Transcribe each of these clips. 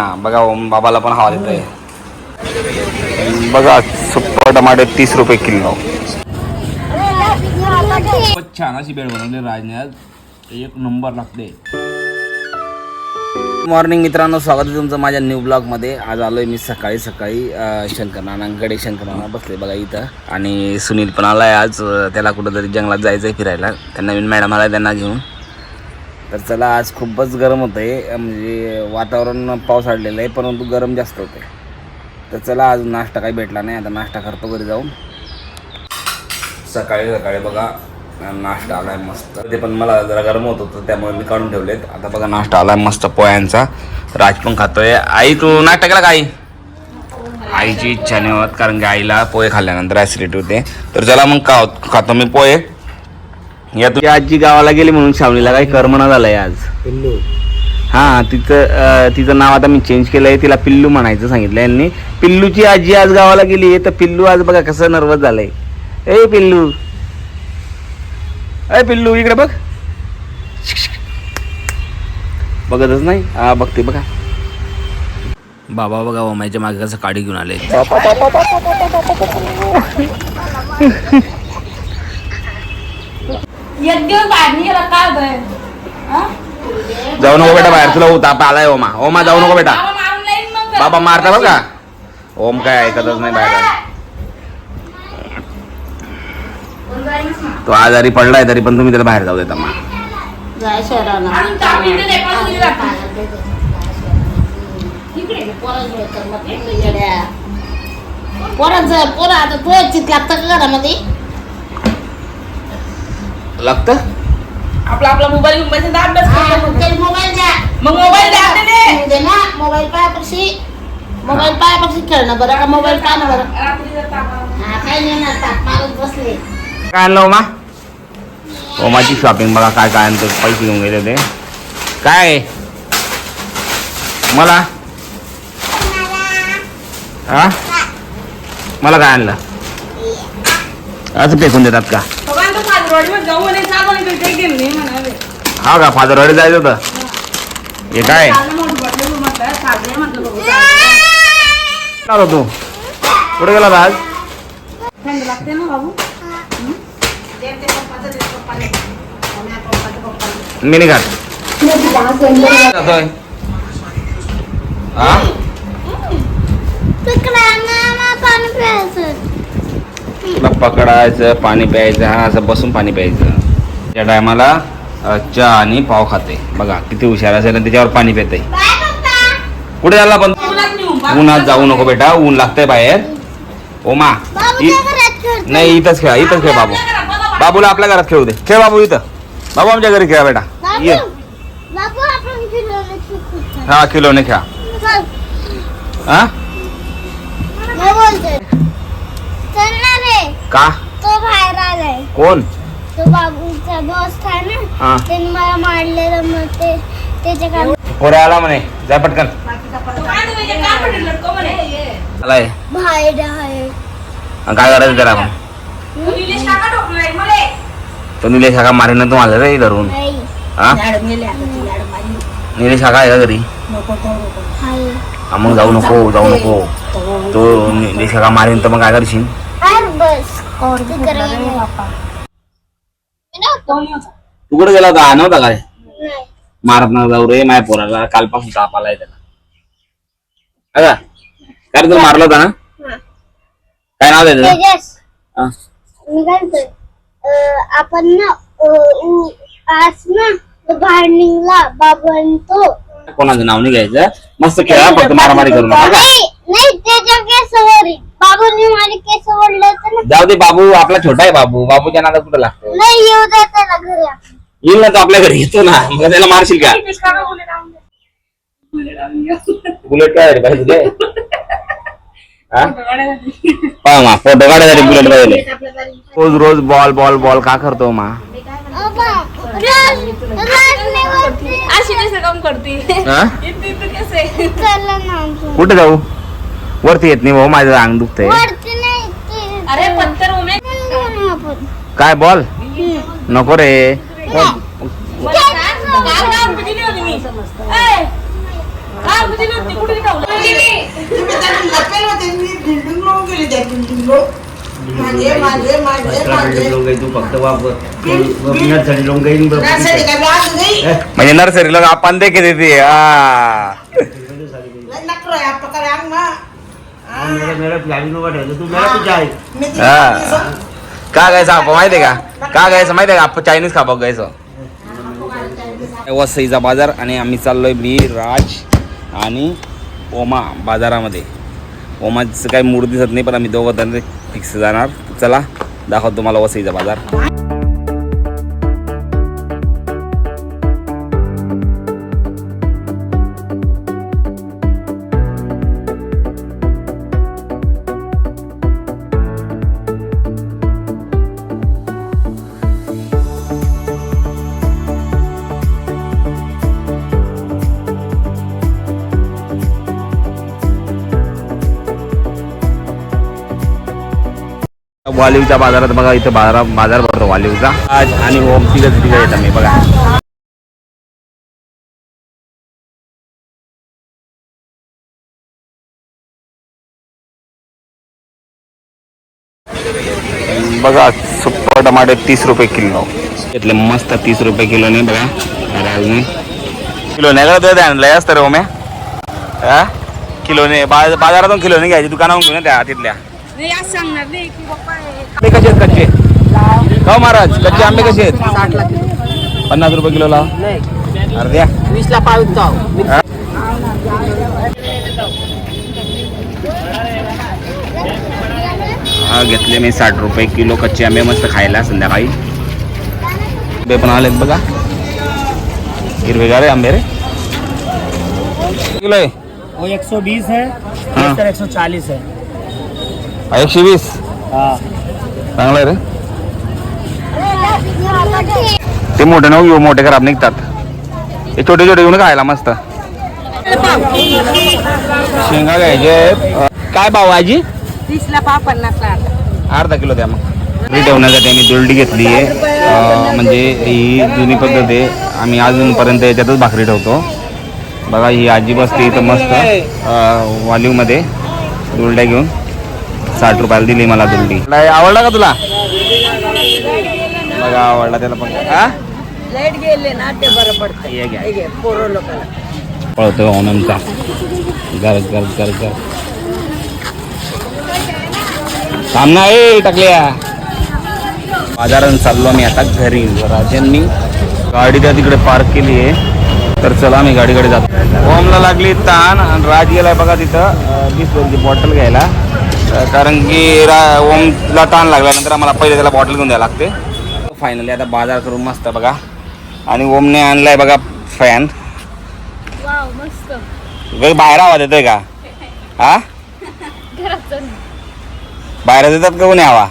हा बघा ओम बाबाला पण हवा देतोय. बघा सुपर टमाटे तीस रुपये किलो. खूपच छान अशी बेड बनवली राजने एक नंबर लागते. मॉर्निंग मित्रांनो स्वागत आहे तुमचं माझ्या न्यू ब्लॉगमध्ये आज आलो आहे मी सकाळी सकाळी अं, शंकर नानांकडे शंकर नाना बसले बघा इथं. आणि सुनील पण आलाय आज. त्याला कुठंतरी जंगलात जायचं आहे फिरायला. त्या नवीन मॅडम आला त्यांना घेऊन. तर चला आज खूपच गरम होतं आहे म्हणजे वातावरण पाऊस पावसाळलेलं आहे परंतु गरम जास्त होतं आहे तर चला आज नाश्ता काही भेटला नाही. आता नाश्ता करतो घरी जाऊन. सकाळी सकाळी बघा नाश्ता आला आहे मस्त. ते पण मला जरा गरम होत होतं त्यामुळे मी काढून ठेवलेत. आता बघा नाश्ता आला आहे मस्त पोह्यांचा. राज पण खातोय. आई तू नाश्ता केला का आई? आईची इच्छा नाही होत कारण की आईला पोहे खाल्ल्यानंतर ॲसिडिटी होते. तर चला मग का खातो मी पोहे. या तुझी आजी गावाला गेली म्हणून शावणीला काही करमना झालंय आज. हा तिचं तिचं नाव आता मी चेंज केलंय तिला पिल्लू म्हणायचं सांगितलं यांनी. पिल्लूची आजी आज गावाला गेली तर पिल्लू आज बघा कसं नर्वस झालंय. ए पिल्लू. ए पिल्लू इकडे बघ. बघतच नाही? हा बघते बघा. बाबा बघा ओमायच्या मागे कसं काडी घेऊन आले. एक दिवस बाहेर नाही गेला काय होतंय हा? जाऊ नको बेटा बाहेर तुला ताप आलाय ओमा. ओमा जाऊ नको बेटा. बाबा मारून लाईन मग बाबा मारता बरं का? ओम काय ऐकतच नाही बाहेर. तो आजारी पडलाय तरी पण तुम्ही त्याला बाहेर जाऊ देता मग जाय शहराला. अजून चार मिनिटं नाही, पाच मिनिटं लागतील. पोरांचं पोरं आता तू चित लागतं का घरामध्ये? लागतं? आपला आपला मोबाईल घेऊन बसायचा अभ्यास हा. मग मोबाईल द्या. मग मोबाईल द्या. त्याने. दे ना मोबाईल पायापाशी. मोबाईल पायापाशी खेळणं बरं का मोबाईल पाहणं बरं? रात्रीचा ताप. हा काय नाही ना ताप मारत बसले. काय आणलं ओमा ओमाची शॉपिंग बघा काय काय आणतो पैसे घेऊन गेले ते काय? मला? हा? मला काय आणलं? असं फेकून देतात का? हा का फादरवाडी जायचं होतं? हे काय? तू? कुठे गेला आज? थंड लागते ना बाबू? मी नाही खात हा? पकडायचं पाणी प्यायचं हा असं बसून पाणी प्यायचं. त्या टायमाला चहा आणि पाव खाते. बघा किती हुशार असेल आणि त्याच्यावर पाणी पिते. कुठे झाला पण? उन्हात जाऊ नको बेटा ऊन लागतंय बाहेर. ओमा नाही इथंच खेळा इथंच खेळ बाबू. बाबूला आपल्या घरात खेळू दे. खेळ बाबू इथं. बाबू आमच्या घरी खेळा बेटा. ये. हा किलोने खेळा. हा? का? तो बाहेर आलाय. कोण? तो बाबूचा बॉस था ना हा. त्याने मला मारलेलं मग ते त्याच्या काम पोरे आला म्हणे. जा पटकन. आलाय. बाहेर आहे. आणि काय करायचं त्याला आपण तो निलेश काका मारेन ना तुम्हाला रे धरून. हा? निलेश काका आहे का घरी? नको करू नको. आहे हा मग जाऊ नको जाऊ नको. तो निलेश काका मारेन तर मग काय करशील? बस. तिकडे गेले. कोण होता? तू कुठे गेला होता? नव्हता काय? नाही. मारत ना जाऊ रे माझ्या पोराला कालपासून ताप आलाय त्याला. अगा काय रे तुला मारलं होता ना? हा. काय नाव त्याचं? तेजस. हा. मी काय म्हणतोय अं, आपण ना अं, उ- आज ना निघला बाबू आणि तो कोणाचं नाव नाही घ्यायचं. मस्त खेळा फक्त मारामारी करू नका. का? नाही. नाही त्याच्या केसवर बाबूने माझे केस ओढले होते ना. जाऊ दे बाबू आपला छोटा आहे बाबू. बाबूच्या नादात कुठं लागतो? नाही येऊ द्या त्याला घरी आपण. येईल ना तो आपल्या घरी येतो ना. मग त्याला मारशील का. बुलेट काय पाहिजे तुझे? हा? गाड्यासाठी. पहा मा फोटो काढायसाठी बुलेट पाहिजे रोज रोज बॉल बॉल बॉल का करतो मा? अबा, राज- राजनीवरती अशी कसं काम करते. हा? इथं- इथं कसं आहे? चला ना. आमचं. कुठे जाऊ? वरती येत नाही भाऊ माझं अंग दुखतंय. वरती नाही ते- अरे पत्तर उमे घेऊन येऊ आपण. काय बॉल? नको रे. मला काय- काय काम दिली होती मी ए, काय बाबूजी नव्हती, कुठे ठेवलं? तुम्ही त्यांना लपेल होते मी बिल्डिंग लावून गेली त्या बिल्डिंग माझे माझे माझे माझे तू फक्त वापर नर्सरी लोक काही नर्सरी का बाग गई म्हणजे नर्सरीला आपण दे किती ती हा अंग? मा हा. का गायचं आपण? माहितीये का? का गायचं? माहितीये का? आपण चायनीज खापा गायचं. वसईचा बाजार आणि आम्ही चाललोय मी राज आणि ओमा बाजारामध्ये. ओमाचं काही मूड दिसत नाही पण आम्ही दोघं जण फिक्स जाणार. चला दाखवतो तुम्हाला वसईचा बाजार. वालीवच्या बाजारात बघा इथं बाजार बाजार भरतो वालीवचा आज आणि ओम तिघं तिघं येतात मी बघा. बघा सुपर टमाटे तीस रुपये किलो. घेतले मस्त तीस रुपये किलो नाही बघा राजने. किलो नाही का तुझ्या आणलंय असतं रे ओम्या? हा? किलोने बाज- बाजारातून किलोने घ्यायची दुकानावरून घेऊन त्या तिथल्या. नाही, आज सांगणार नाही की पप्पा आंबे कसे आहेत कच्चे? महाराज कच्चे आंबे कसे आहेत? पन्नास रुपये किलो लाव अर्ध्या वीसला पाव विकतो हा. घेतले मी साठ रुपये किलो कच्चे आंबे मस्त खायला संध्याकाळी. आंबे पण आलेत बघा. हिरवेगार आहे आंबे रे. किलो आहे. वो 120 है हाँ। तरह 140 है हा, एकशे वीस. हाँ. चांगला आहे रे. ते मोठे नको घेऊ मोठे खराब निघतात. हे छोटे छोटे घेऊन खायला मस्त. शेंगा घ्यायचे आहेत. काय भाव आहे आजी? तीसला पाव पन्नासला अर्धा. अर्धा किलो द्या मग. ठेवण्यासाठी आम्ही दुलडी घेतली आहे. म्हणजे ही जुनी पद्धत आहे. आम्ही अजूनपर्यंत याच्यातच भाकरी ठेवतो. बघा ही आजी बसते इथं मस्त. वालीवमध्ये दुलड्या घेऊन. साठ रुपयाला दिली मला दुलडी नाही, आवडला का तुला? बघा आवडला त्याला पण. हा? लाइट गेले ना ते बरं पडतं. ये घ्या. हे घे, पोरं लोकांना पळतो ओनमचा घर घर घर घर. सामना ए टाकल्या. बाजारात चाललो आम्ही आता घरी. राजांनी गाडी त्या तिकडे पार्क केली आहे. तर चला आम्ही गाडीकडे जातो. ओमला लागली ताण आणि राज गेलाय बघा तिथं. बिस्लरीची बॉटल घ्यायला. कारण की रा ओमला ताण लागल्यानंतर आम्हाला पहिले त्याला बॉटल घेऊन द्यायला लागते. फायनली आता बाजार करून मस्त बघा. आणि ओमने आणलाय बघा फॅन बाहेर आवाज येतोय का? हा? बाहेर येतात का कोणी हवा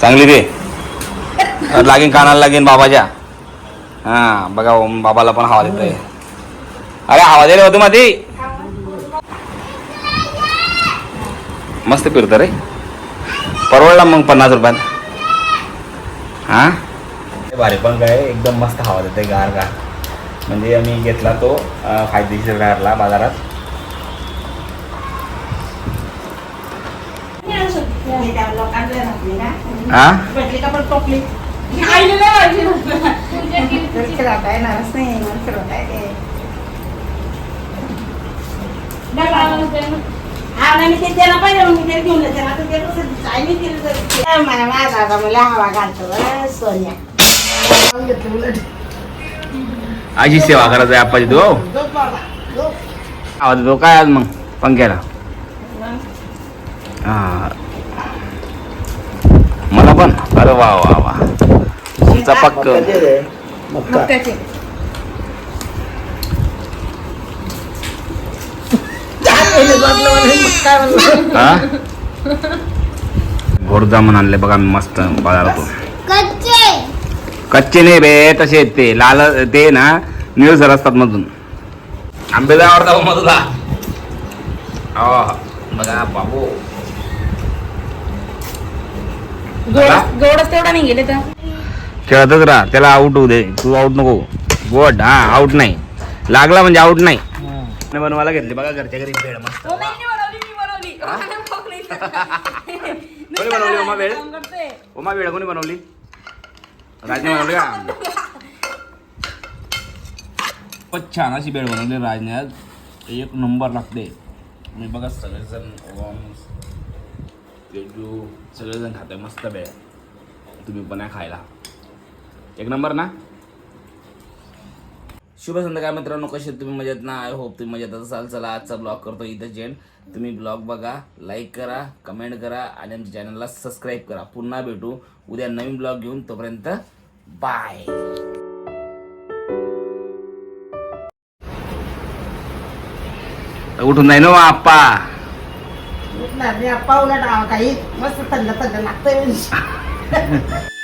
चांगली दे. लागेन कानाला लागेन बाबाच्या. हा बघा ओम बाबाला पण हवा देतोय. अरे हवा दे रे होतो मध्ये मस्त फिरतं रे. परवडला मग पन्नास रुपयात हा? भारी पण काय एकदम मस्त हवा देते गार गार. म्हणजे आम्ही घेतला तो फायदेशीर गारला बाजारात. हा? हा नाही मी ते त्याला पाहिजे मग मी ते घेऊन येते ना आता ते कसं चायनी केलं तर ते मला माझा दादा मला हवा घालतो बरं, सोन्या. जाऊन घेतलं उलट. अशी सेवा करायचं आहे आप्पाची तू हो. झोप बाबा, झोप. आवाज देतो काय आज मग पंख्याला? हा. मला पण. अरे वा वा वा. तुमचा पक्क. हा घोडजामून आणले बघा मी मस्त बाजारातून कच्चे. कच्चे नाही रे तसे ते. लाल ते ना निळसर असतात मधून. आंबे जाय आवडता मग तुला अहो, बघा बाबू. गोड गोडच तेवढा नाही गेले तर? खेळतच राहा. त्याला आउट होऊ दे. तू आउट नको. गोड हा आउट नाही. लागला म्हणजे आउट नाही. आणि बनवायला घेतली. बघा घरच्या घरी भेळ मस्त. नाही, नाही नाही. कोणी बनवली उमा भेळ? करते. उमा भेळ कोणी बनवली? राजने बनवली का? खूपच छान अशी भेळ बनवली राजने आज. एक नंबर लागते. मी बघा सगळेजण सगळेजण खाते मस्त भेळ. तुम्ही पण खायला. एक नंबर ना? शुभ संध्याकाळ मित्रांनो कसे तुम्ही मजेत ना? आय होप तुम्ही मजेत असाल. चला आजचा ब्लॉग करतो इथं जेंड तुम्ही ब्लॉग बघा लाईक करा कमेंट करा आणि आमच्या चॅनलला सबस्क्राईब करा. पुन्हा भेटू. उद्या नवीन ब्लॉग घेऊन तोपर्यंत बाय उठून जाईन हो आप्पा. उठणार नाही, पावलं डावा काही मस्त थंड थंड लागतंय.